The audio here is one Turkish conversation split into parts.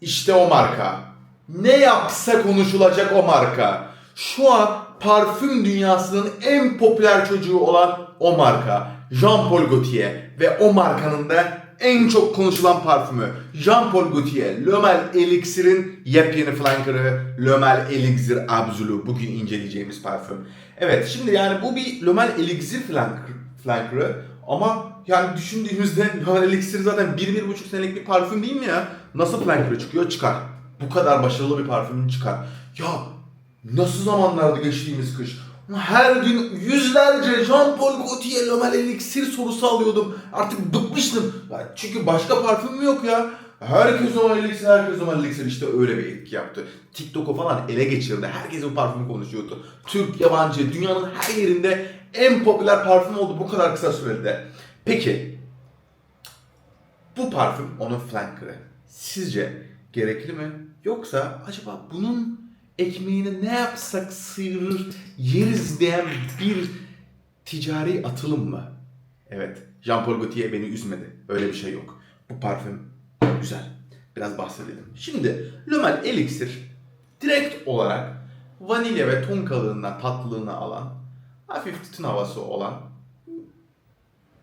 İşte o marka. Ne yapsa konuşulacak o marka. Şu an parfüm dünyasının en popüler çocuğu olan o marka. Jean Paul Gaultier ve o markanın da en çok konuşulan parfümü. Jean Paul Gaultier, L'Ommel Elixir'in yepyeni flankerı L'Ommel Elixir Absolu. Bugün inceleyeceğimiz parfüm. Evet şimdi yani bu bir L'Ommel Elixir flanker, flankerı ama yani düşündüğümüzde L'Ommel Elixir zaten 1-1,5 senelik bir parfüm değil mi ya? Nasıl flankerı çıkıyor? Çıkar. Bu kadar başarılı bir parfümün çıkar. Ya nasıl zamanlardı geçtiğimiz kış? Her gün yüzlerce Jean Paul Gaultier L'Ommel Elixir sorusu alıyordum. Artık bıkmıştım. Ya çünkü başka parfüm yok ya? Herkes L'Ommel Elixir, herkes L'Ommel Elixir işte öyle bir etki yaptı. TikTok'u falan ele geçirdi. Herkes bu parfümü konuşuyordu. Türk, yabancı, dünyanın her yerinde en popüler parfüm oldu bu kadar kısa sürede. Peki, bu parfüm onun flankerı. Sizce gerekli mi? Yoksa acaba bunun ekmeğini ne yapsak sıyırır yeriz diyen bir ticari atılım mı? Evet, Jean Paul Gaultier beni üzmedi. Öyle bir şey yok. Bu parfüm güzel. Biraz bahsedelim. Şimdi L'Ommel Elixir direkt olarak vanilya ve ton kalığından tatlılığını alan, hafif tütün havası olan,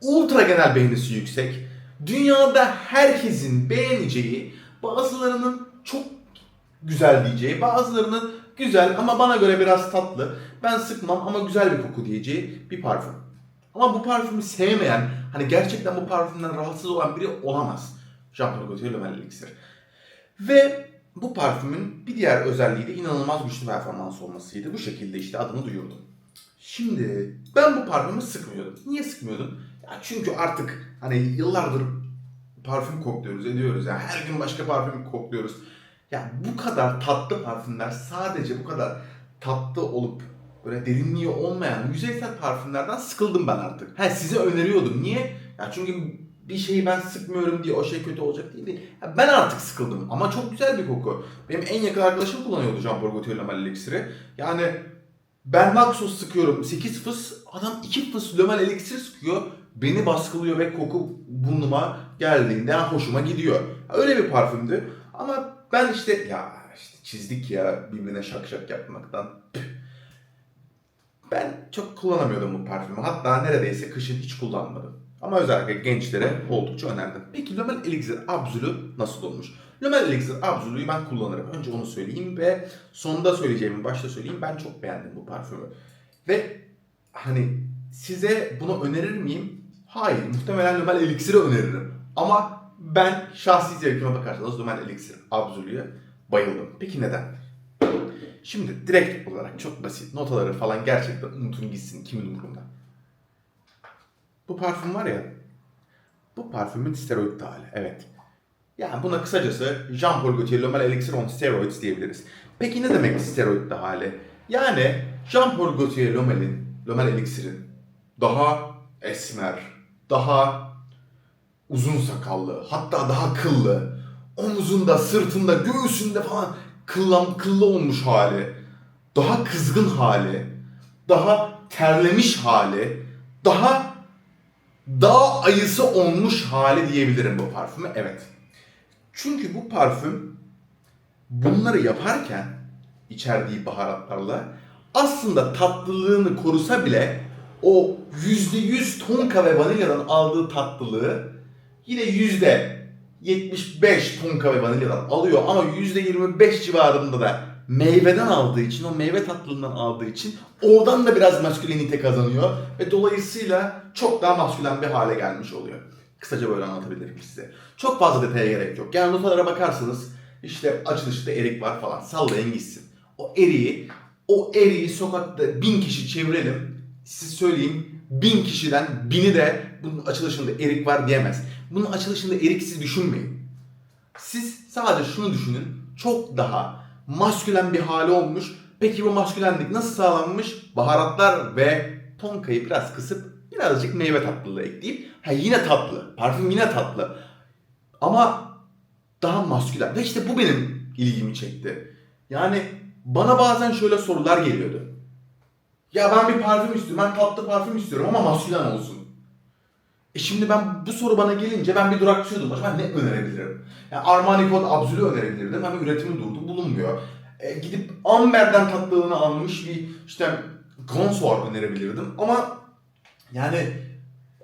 ultra genel beğenisi yüksek, dünyada herkesin beğeneceği, bazılarının çok güzel diyeceği, bazılarının güzel ama bana göre biraz tatlı, ben sıkmam ama güzel bir koku diyeceği bir parfüm. Ama bu parfümü sevmeyen, hani gerçekten bu parfümden rahatsız olan biri olamaz. Jean Paul Gaultier Le Elixir. Ve bu parfümün bir diğer özelliği de inanılmaz güçlü performans olmasıydı. Bu şekilde işte adını duyurdum. Şimdi ben bu parfümü sıkmıyordum. Niye sıkmıyordum? Çünkü artık hani yıllardır parfüm kokluyoruz, ediyoruz. Yani her gün başka parfüm kokluyoruz. Ya bu kadar tatlı parfümler sadece bu kadar tatlı olup böyle derinliği olmayan yüzeysel parfümlerden sıkıldım ben artık. Ha size öneriyordum. Niye? Ya çünkü bir şeyi ben sıkmıyorum diye o şey kötü olacak değil. değil. Ya ben artık sıkıldım ama çok güzel bir koku. Benim en yakın arkadaşım kullanıyordu Jean Paul Gaultier Le Male Elixir'i. Yani ben Maxos sıkıyorum 8 fıs, adam 2 fıs Le Male Elixir sıkıyor. Beni baskılıyor ve koku burnuma geldiğinde hoşuma gidiyor. Öyle bir parfümdü. Ama ben işte ya işte çizdik ya birbirine şak şak yapmaktan. Ben çok kullanamıyordum bu parfümü. Hatta neredeyse kışın hiç kullanmadım. Ama özellikle gençlere oldukça önerdim. Peki L'Ommel Elixir Absolu nasıl olmuş? L'Ommel Elixir Absolu'yu ben kullanırım. Önce onu söyleyeyim ve sonunda söyleyeceğimi başta söyleyeyim. Ben çok beğendim bu parfümü. Ve hani size bunu önerir miyim? Hayır. Muhtemelen L'Ommel Elixir'i öneririm. Ama ben şahsi zevkime bakarsanız L'Ommel Elixir Absolu'ya bayıldım. Peki neden? Şimdi direkt olarak çok basit. Notaları falan gerçekten unutun gitsin. Kimin umurunda? Bu parfüm var ya. Bu parfümün steroid hali. Evet. Yani buna kısacası Jean Paul Gaultier L'Ommel Elixir on Steroids diyebiliriz. Peki ne demek steroid hali? Yani Jean Paul Gaultier L'Ommel'in, L'Ommel Elixir'in daha esmer, daha uzun sakallı, hatta daha kıllı, omuzunda, sırtında, göğsünde falan kıllam, kıllı olmuş hali, daha kızgın hali, daha terlemiş hali, daha dağ ayısı olmuş hali diyebilirim bu parfüme. Evet. Çünkü bu parfüm bunları yaparken içerdiği baharatlarla aslında tatlılığını korusa bile o %100 tonka ve vanilyadan aldığı tatlılığı yine %75 tonka ve vanilyadan alıyor ama %25 civarında da meyveden aldığı için, o meyve tatlılığından aldığı için oradan da biraz maskülenite kazanıyor ve dolayısıyla çok daha maskülen bir hale gelmiş oluyor. Kısaca böyle anlatabilirim size. Çok fazla detaya gerek yok. Yani notalara bakarsanız işte açılışta erik var falan sallayın gitsin. O eriği, o eriği sokakta bin kişi çevirelim. Size söyleyeyim bin kişiden bini de bunun açılışında erik var diyemez. Bunun açılışında erik siz düşünmeyin. Siz sadece şunu düşünün. Çok daha maskülen bir hali olmuş. Peki bu maskülenlik nasıl sağlanmış? Baharatlar ve tonkayı biraz kısıp birazcık meyve tatlılığı ekleyip ha yine tatlı. Parfüm yine tatlı. Ama daha maskülen. Ve işte bu benim ilgimi çekti. Yani bana bazen şöyle sorular geliyordu. Ya ben bir parfüm istiyorum. Ben tatlı parfüm istiyorum ama maskülen olsun. E şimdi ben bu soru bana gelince ben bir duraksıyordum. Acaba ne önerebilirim? Yani Armani Code Absolu önerebilirdim ama üretimi durdu bulunmuyor. E, gidip Amber'den tatlılığını almış bir işte Gonsoir önerebilirdim ama yani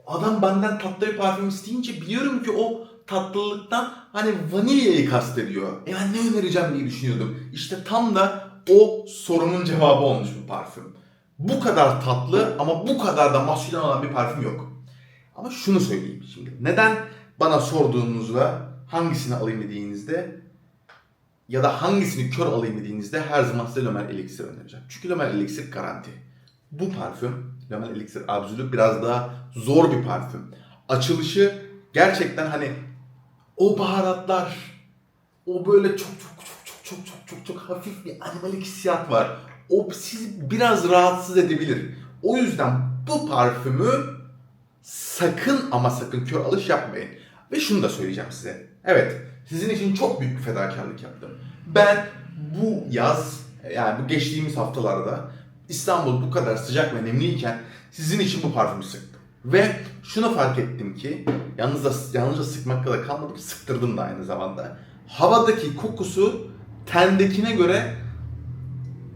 adam benden tatlı bir parfüm isteyince biliyorum ki o tatlılıktan hani vanilyayı kastediyor. E ben ne önereceğim diye düşünüyordum. İşte tam da o sorunun cevabı olmuş bu parfüm bu kadar tatlı ama bu kadar da maskülen olan bir parfüm yok. Ama şunu söyleyeyim şimdi. Neden bana sorduğunuzda hangisini alayım dediğinizde ya da hangisini kör alayım dediğinizde her zaman size Lomer Elixir önereceğim. Çünkü Lomer Elixir garanti. Bu parfüm Lomer Elixir Absolute biraz daha zor bir parfüm. Açılışı gerçekten hani o baharatlar, o böyle çok çok çok çok çok çok çok, çok hafif bir animalik hissiyat var. O sizi biraz rahatsız edebilir. O yüzden bu parfümü sakın ama sakın kör alış yapmayın. Ve şunu da söyleyeceğim size. Evet, sizin için çok büyük bir fedakarlık yaptım. Ben bu yaz, yani bu geçtiğimiz haftalarda İstanbul bu kadar sıcak ve nemliyken sizin için bu parfümü sıktım. Ve şunu fark ettim ki, yalnız da, yalnızca sıkmakla da kalmadım, sıktırdım da aynı zamanda. Havadaki kokusu tendekine göre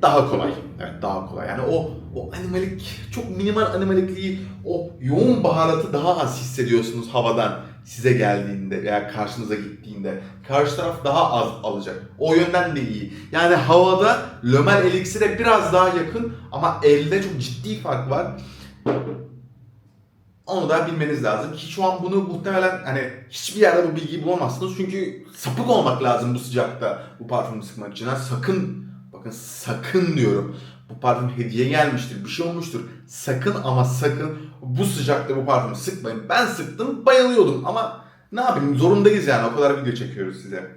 daha kolay. Evet daha kolay. Yani o o animalik çok minimal animalikliği o yoğun baharatı daha az hissediyorsunuz havadan size geldiğinde veya karşınıza gittiğinde. Karşı taraf daha az alacak. O yönden de iyi. Yani havada Lömer Elixir'e biraz daha yakın ama elde çok ciddi fark var. Onu da bilmeniz lazım ki şu an bunu muhtemelen hani hiçbir yerde bu bilgiyi bulamazsınız. Çünkü sapık olmak lazım bu sıcakta bu parfümü sıkmak için. Yani sakın bakın sakın diyorum. Bu parfüm hediye gelmiştir, bir şey olmuştur. Sakın ama sakın bu sıcakta bu parfümü sıkmayın. Ben sıktım, bayılıyordum ama ne yapayım zorundayız yani o kadar video çekiyoruz size.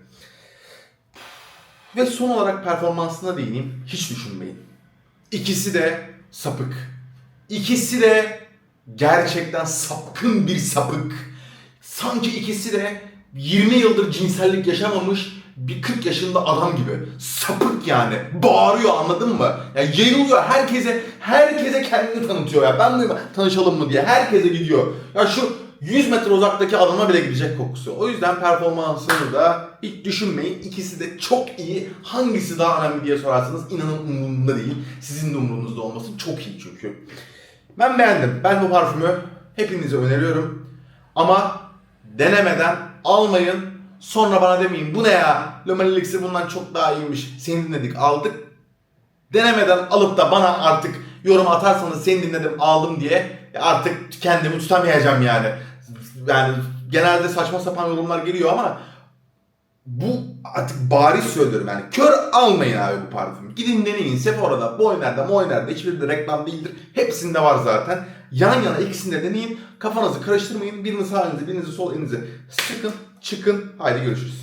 Ve son olarak performansına değineyim. Hiç düşünmeyin. İkisi de sapık. İkisi de gerçekten sapkın bir sapık. Sanki ikisi de 20 yıldır cinsellik yaşamamış bir 40 yaşında adam gibi. Sapık yani. Bağırıyor anladın mı? Ya yayılıyor herkese, herkese kendini tanıtıyor ya. Ben de tanışalım mı diye herkese gidiyor. Ya şu 100 metre uzaktaki adama bile gidecek kokusu. O yüzden performansını da hiç düşünmeyin. İkisi de çok iyi. Hangisi daha önemli diye sorarsanız inanın umurumda değil. Sizin de umurunuzda olması çok iyi çünkü. Ben beğendim. Ben bu parfümü hepinize öneriyorum. Ama denemeden almayın. Sonra bana demeyin bu ne ya? Elixir bundan çok daha iyiymiş. Seni dinledik aldık. Denemeden alıp da bana artık yorum atarsanız seni dinledim aldım diye artık kendimi tutamayacağım yani. Yani genelde saçma sapan yorumlar geliyor ama bu artık bariz söylüyorum yani. Kör almayın abi bu parfümü. Gidin deneyin. Sephora'da, Boyner'de, Moyner'de hiçbiri de reklam değildir. Hepsinde var zaten. Yan yana ikisini de deneyin. Kafanızı karıştırmayın. Birini sağ elinize, birinizi sol elinize sıkın, çıkın. Haydi görüşürüz.